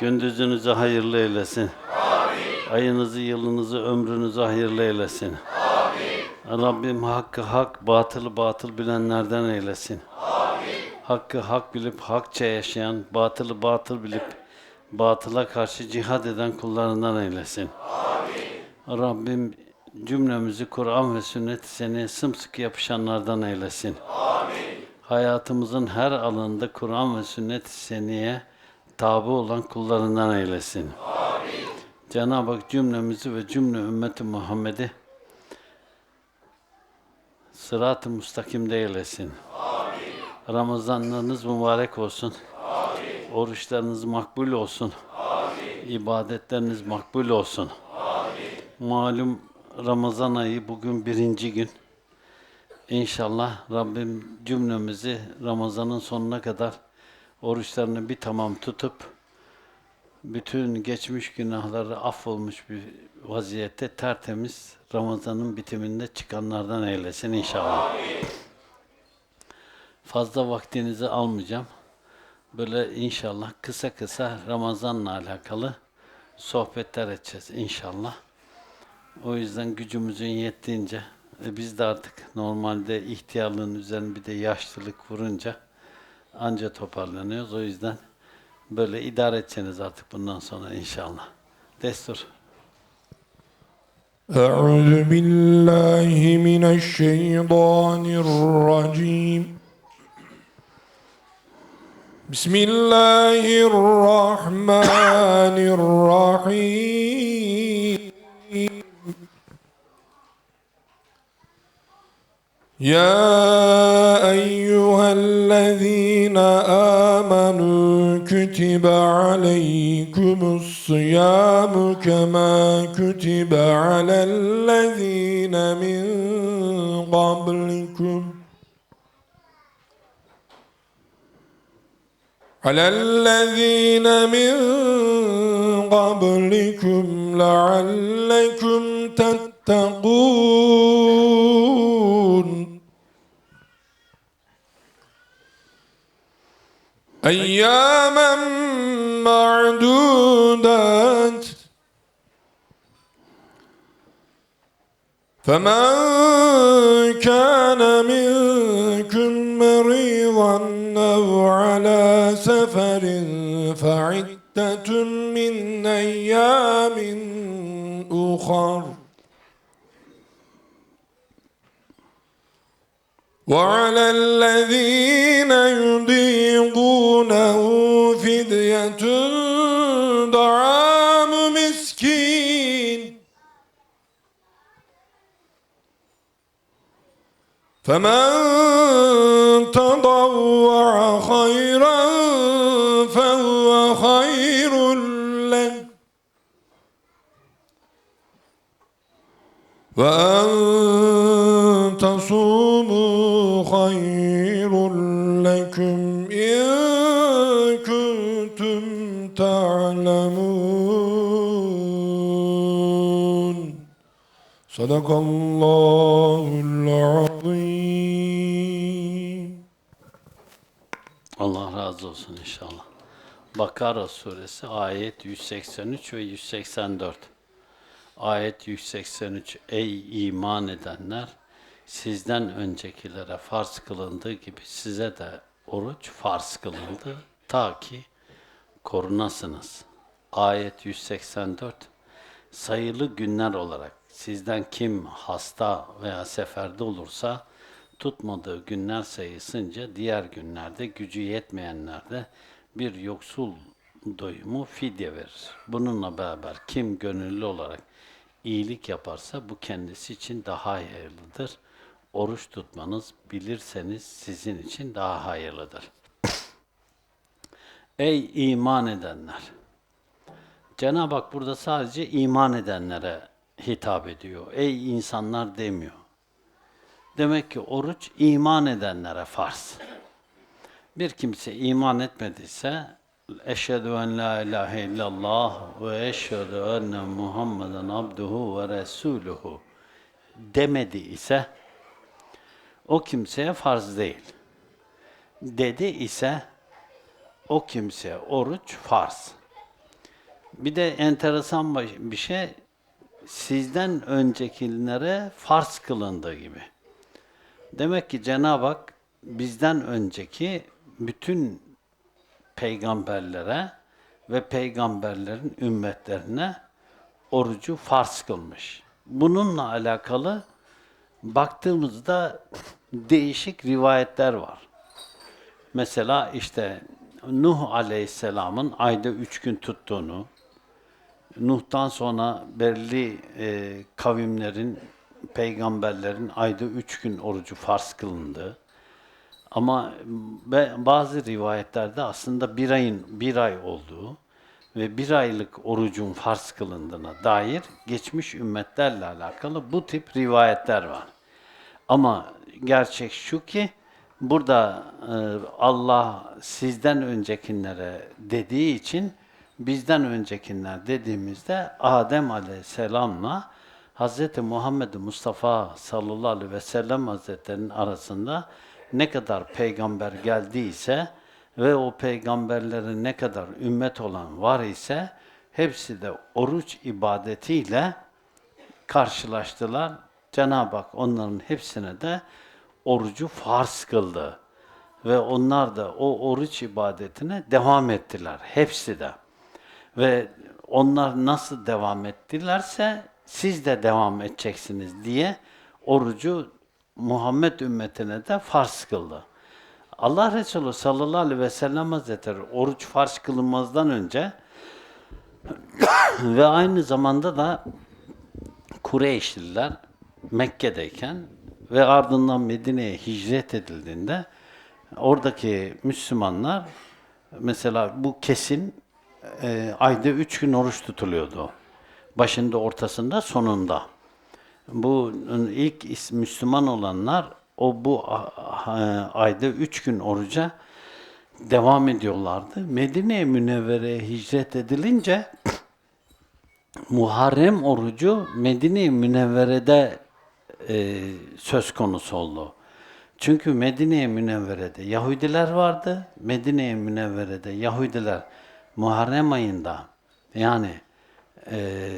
Gündüzünüzü hayırlı eylesin. Ayınızı, yılınızı, ömrünüzü hayırlı eylesin. Rabbim hakkı hak, batılı batıl bilenlerden eylesin. Hakkı hak bilip hakça yaşayan, batılı batıl bilip batıla karşı cihad eden kullarından eylesin. Rabbim cümlemizi Kur'an ve sünnet-i seneye sımsıkı yapışanlardan eylesin. Hayatımızın her alanında Kur'an ve sünnet-i seneye tabi olan kullarından eylesin. Cenab-ı Hak cümlemizi ve cümle ümmeti Muhammed'i sırat-ı müstakimde eylesin. Ramazanlarınız mübarek olsun. Oruçlarınız makbul olsun. İbadetleriniz makbul olsun. Malum Ramazan ayı bugün birinci gün. İnşallah Rabbim cümlemizi Ramazan'ın sonuna kadar oruçlarını bir tamam tutup bütün geçmiş günahları affolmuş bir vaziyette tertemiz Ramazan'ın bitiminde çıkanlardan eylesin inşallah. Fazla vaktinizi almayacağım. Böyle inşallah kısa kısa Ramazan'la alakalı sohbetler edeceğiz inşallah. O yüzden gücümüzün yettiğince e, biz de artık normalde ihtiyarlığın üzerine bir de yaşlılık vurunca anca toparlanıyoruz. O yüzden böyle idare edeceksiniz artık bundan sonra inşallah. Destur. أعوذ بالله من الشيطان الرجيم بسم الله الرحمن الرحيم يا أيها الذين آمنوا كتب عليكم الصيام كما كتب على الذين من قبلكم. على الذين من قبلكم لعلكم تتقون. أياما معدودات فمن كان منكم مريضا أو على سفر فعدة من أيام أخر وعلى الذين يضيقونه فدية طعام مسكين. فمن تضوع خيرا فهو خير له. وأن تصوموا خير لكم إن كنتم تعلمون صدق الله العظيم Allah razı olsun inşallah. Bakara suresi ayet 183 ve 184. Ayet 183 Ey iman edenler Sizden öncekilere farz kılındığı gibi size de oruç farz kılındı ta ki korunasınız. Ayet 184 Sayılı günler olarak sizden kim hasta veya seferde olursa tutmadığı günler sayısınca diğer günlerde gücü yetmeyenlerde bir yoksul doyumu fidye verir. Bununla beraber kim gönüllü olarak iyilik yaparsa bu kendisi için daha hayırlıdır. Oruç tutmanız bilirseniz sizin için daha hayırlıdır. Ey iman edenler! Cenab-ı Hak burada sadece iman edenlere hitap ediyor. Ey insanlar demiyor. Demek ki oruç iman edenlere farz. Bir kimse iman etmediyse eşhedü en la ilahe illallah ve eşhedü enne Muhammeden abduhu ve resuluhu demedi ise o kimseye farz değil. Dedi ise o kimseye oruç farz. Bir de enteresan bir şey, sizden öncekilere farz kılındığı gibi. Demek ki Cenab-ı Hak bizden önceki bütün peygamberlere ve peygamberlerin ümmetlerine orucu farz kılmış. Bununla alakalı baktığımızda değişik rivayetler var. Mesela işte Nuh Aleyhisselam'ın ayda üç gün tuttuğunu, Nuh'tan sonra belli e, kavimlerin, peygamberlerin ayda üç gün orucu farz kılındığı, ama bazı rivayetlerde aslında bir ayın bir ay olduğu ve bir aylık orucun farz kılındığına dair geçmiş ümmetlerle alakalı bu tip rivayetler var. Ama gerçek şu ki burada e, Allah sizden öncekinlere dediği için bizden öncekinler dediğimizde Adem Aleyhisselam'la Hz. Muhammed Mustafa sallallahu aleyhi ve sellem Hazretleri'nin arasında ne kadar peygamber geldiyse ve o peygamberlerin ne kadar ümmet olan var ise hepsi de oruç ibadetiyle karşılaştılar. Cenab-ı Hak onların hepsine de orucu farz kıldı. Ve onlar da o oruç ibadetine devam ettiler. Hepsi de. Ve onlar nasıl devam ettilerse siz de devam edeceksiniz diye orucu Muhammed ümmetine de farz kıldı. Allah Resulü sallallahu aleyhi ve sellem Hazretleri oruç farz kılınmazdan önce ve aynı zamanda da Kureyşliler Mekke'deyken ve ardından Medine'ye hicret edildiğinde oradaki Müslümanlar mesela bu kesin e, ayda üç gün oruç tutuluyordu. Başında, ortasında, sonunda. Bu ilk Müslüman olanlar o bu ayda üç gün oruca devam ediyorlardı. Medine-i Münevvere'ye hicret edilince Muharrem orucu Medine-i Münevvere'de e, söz konusu oldu. Çünkü Medine-i Münevvere'de Yahudiler vardı. Medine-i Münevvere'de Yahudiler Muharrem ayında yani e,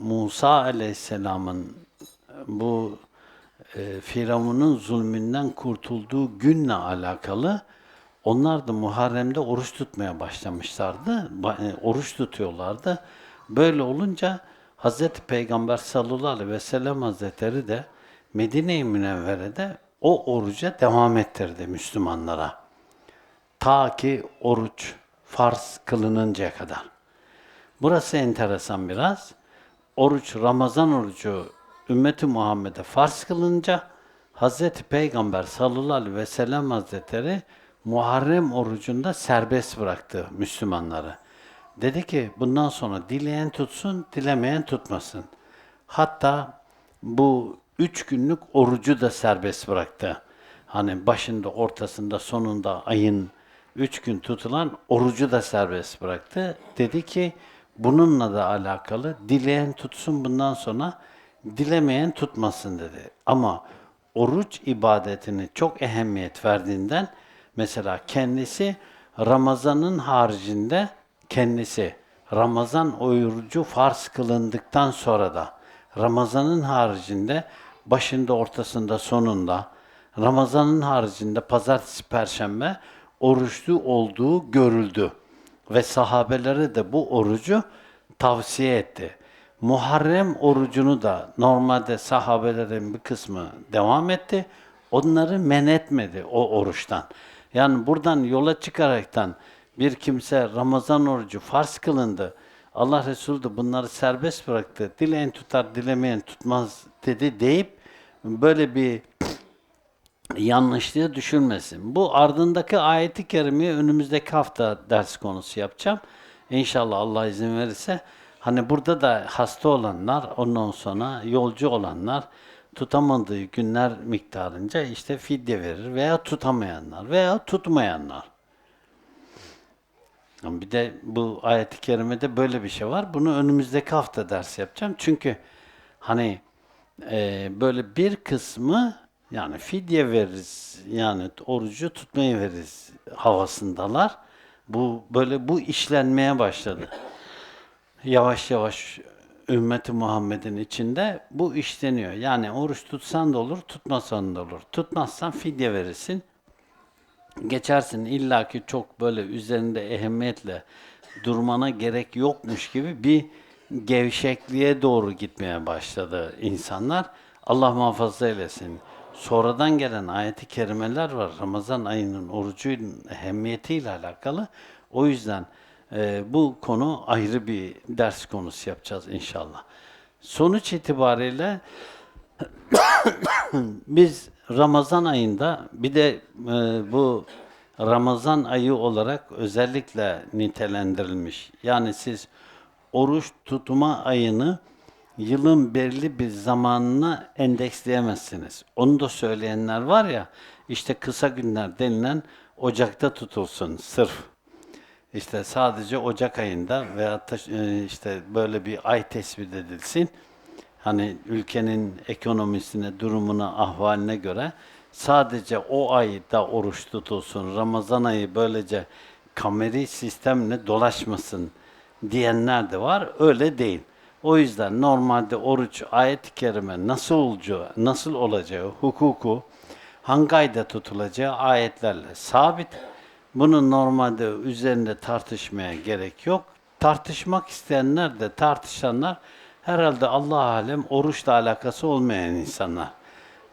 Musa Aleyhisselam'ın bu e, Firavun'un zulmünden kurtulduğu günle alakalı onlar da Muharrem'de oruç tutmaya başlamışlardı. Ba- e, oruç tutuyorlardı. Böyle olunca Hazreti Peygamber sallallahu aleyhi ve sellem Hazretleri de Medine-i Münevvere'de o oruca devam ettirdi Müslümanlara. Ta ki oruç farz kılınıncaya kadar. Burası enteresan biraz. Oruç, Ramazan orucu ümmeti Muhammed'e farz kılınca Hazreti Peygamber sallallahu aleyhi ve sellem Hazretleri Muharrem orucunda serbest bıraktı Müslümanları. Dedi ki bundan sonra dileyen tutsun, dilemeyen tutmasın. Hatta bu üç günlük orucu da serbest bıraktı. Hani başında, ortasında, sonunda ayın üç gün tutulan orucu da serbest bıraktı. Dedi ki bununla da alakalı dileyen tutsun bundan sonra, dilemeyen tutmasın dedi. Ama oruç ibadetini çok ehemmiyet verdiğinden mesela kendisi Ramazan'ın haricinde kendisi Ramazan orucu farz kılındıktan sonra da Ramazan'ın haricinde başında, ortasında, sonunda Ramazan'ın haricinde pazartesi, perşembe oruçlu olduğu görüldü. Ve sahabelere de bu orucu tavsiye etti. Muharrem orucunu da normalde sahabelerin bir kısmı devam etti. Onları men etmedi o oruçtan. Yani buradan yola çıkaraktan bir kimse Ramazan orucu farz kılındı. Allah Resulü de bunları serbest bıraktı. Dileyen tutar, dilemeyen tutmaz dedi deyip böyle bir yanlışlığı düşürmesin. Bu ardındaki ayeti kerimeyi önümüzdeki hafta ders konusu yapacağım. İnşallah Allah izin verirse. Hani burada da hasta olanlar, ondan sonra yolcu olanlar tutamadığı günler miktarınca işte fidye verir veya tutamayanlar veya tutmayanlar. Bir de bu ayet-i kerimede böyle bir şey var. Bunu önümüzdeki hafta ders yapacağım. Çünkü hani e, böyle bir kısmı yani fidye veririz yani orucu tutmayı veririz havasındalar. Bu böyle bu işlenmeye başladı. yavaş yavaş ümmeti Muhammed'in içinde bu işleniyor. Yani oruç tutsan da olur, tutmasan da olur. Tutmazsan fidye verirsin. Geçersin illaki çok böyle üzerinde ehemmiyetle durmana gerek yokmuş gibi bir gevşekliğe doğru gitmeye başladı insanlar. Allah muhafaza eylesin. Sonradan gelen ayeti kerimeler var. Ramazan ayının orucunun ehemmiyetiyle alakalı. O yüzden e, bu konu ayrı bir ders konusu yapacağız inşallah. Sonuç itibariyle biz Ramazan ayında bir de e, bu Ramazan ayı olarak özellikle nitelendirilmiş. Yani siz oruç tutma ayını yılın belli bir zamanına endeksleyemezsiniz. Onu da söyleyenler var ya, işte kısa günler denilen Ocak'ta tutulsun sırf. İşte sadece Ocak ayında veya e, işte böyle bir ay tespit edilsin. Hani ülkenin ekonomisine, durumuna, ahvaline göre sadece o ayda oruç tutulsun. Ramazan ayı böylece kameri sistemle dolaşmasın diyenler de var. Öyle değil. O yüzden normalde oruç ayet-i kerime nasıl olacağı, nasıl olacağı, hukuku, hangi ayda tutulacağı ayetlerle sabit. Bunun normalde üzerinde tartışmaya gerek yok. Tartışmak isteyenler de tartışanlar herhalde Allah alem oruçla alakası olmayan insanlar.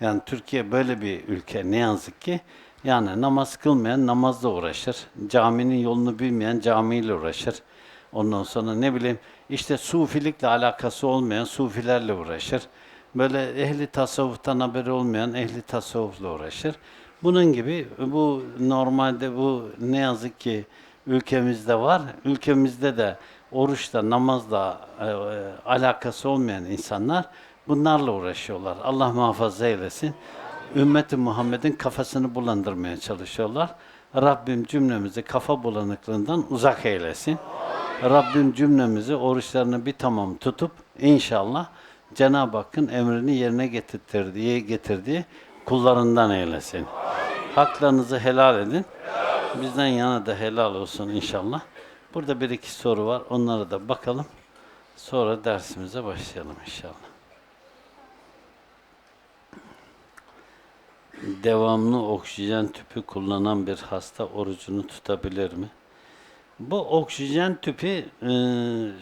Yani Türkiye böyle bir ülke ne yazık ki. Yani namaz kılmayan namazla uğraşır. Caminin yolunu bilmeyen camiyle uğraşır. Ondan sonra ne bileyim işte sufilikle alakası olmayan sufilerle uğraşır. Böyle ehli tasavvuftan haberi olmayan ehli tasavvufla uğraşır. Bunun gibi bu normalde bu ne yazık ki ülkemizde var. Ülkemizde de oruçla, namazla e, e, alakası olmayan insanlar bunlarla uğraşıyorlar. Allah muhafaza eylesin. Ümmeti Muhammed'in kafasını bulandırmaya çalışıyorlar. Rabbim cümlemizi kafa bulanıklığından uzak eylesin. Rabbim cümlemizi oruçlarını bir tamam tutup inşallah Cenab-ı Hakk'ın emrini yerine getirdiği, getirdiği kullarından eylesin. Haklarınızı helal edin. Bizden yana da helal olsun inşallah. Burada bir iki soru var. Onlara da bakalım. Sonra dersimize başlayalım inşallah. Devamlı oksijen tüpü kullanan bir hasta orucunu tutabilir mi? Bu oksijen tüpü e,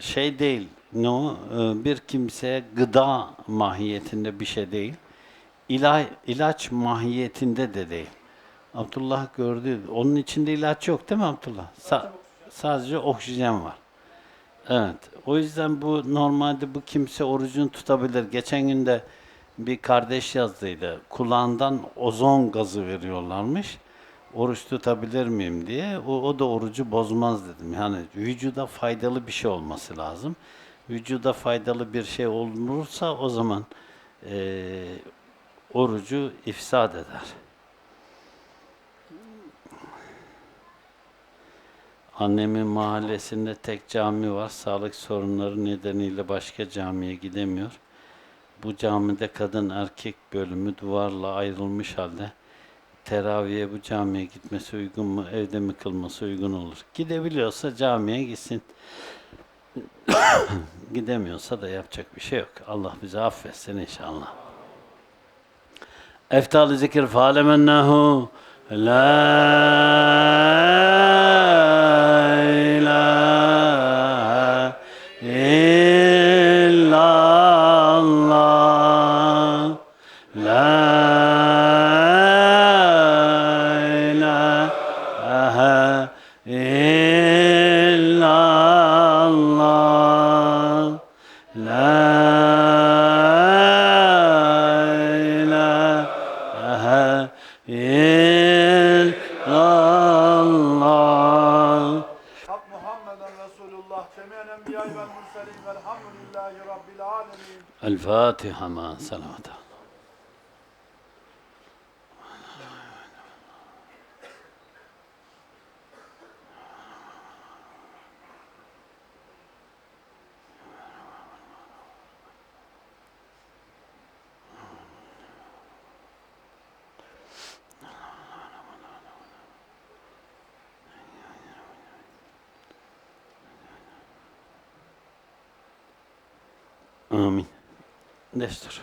şey değil, ne? E, bir kimseye gıda mahiyetinde bir şey değil. İla, ilaç mahiyetinde de değil. Abdullah gördü. Onun içinde ilaç yok değil mi Abdullah? Sa- sadece oksijen var. Evet. O yüzden bu normalde bu kimse orucunu tutabilir. Geçen gün de bir kardeş yazdıydı. Kulağından ozon gazı veriyorlarmış. Oruç tutabilir miyim diye. O, o da orucu bozmaz dedim. Yani vücuda faydalı bir şey olması lazım. Vücuda faydalı bir şey olursa o zaman eee orucu ifsad eder. Annemin mahallesinde tek cami var. Sağlık sorunları nedeniyle başka camiye gidemiyor. Bu camide kadın erkek bölümü duvarla ayrılmış halde. Teraviye bu camiye gitmesi uygun mu? Evde mi kılması uygun olur? Gidebiliyorsa camiye gitsin. Gidemiyorsa da yapacak bir şey yok. Allah bizi affetsin inşallah. Eftal zikir falemennahu la Fatihama salavata. Destur.